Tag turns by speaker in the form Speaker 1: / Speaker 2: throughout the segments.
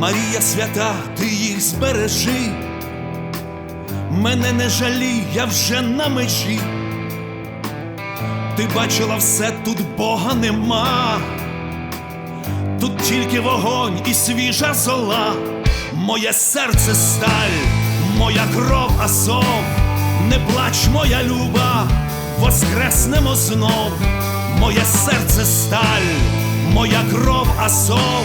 Speaker 1: Марія свята, ти їх збережи, мене не жалій, я вже на межі. Ти бачила все, тут Бога нема, тут тільки вогонь і свіжа зола, моє серце сталь, моя кров азов, не плач, моя люба, воскреснемо знов, моє серце сталь, моя кров азов,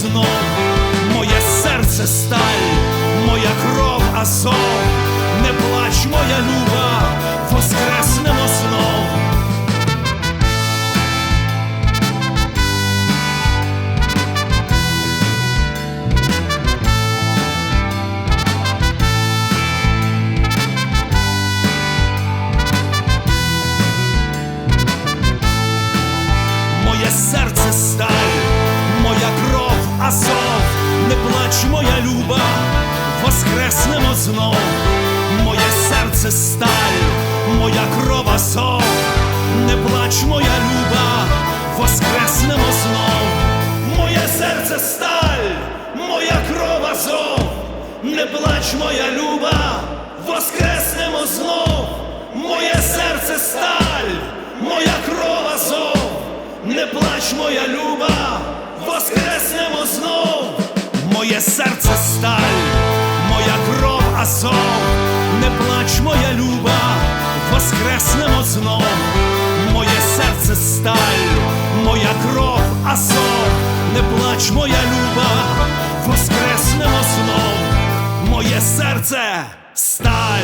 Speaker 1: знов. Моє серце сталь, моя кров азов, не плач, моя люба, воскреснемо знов. Моє серце сталь, азов, не плач, моя люба, воскреснемо знов. Моє серце сталь, моя кров азов, не плач, моя люба, воскреснемо знов. Моє серце сталь, моя кров азов, не плач, моя люба, воскреснемо знов. Моє серце сталь, моя кров азов. Не плач, моя люба. Моє серце сталь, моя кров асов, Не плач, моя люба, воскреснемо знов. Моє серце сталь, моя кров асов, Не плач, моя люба, воскреснемо знов. Моє серце сталь.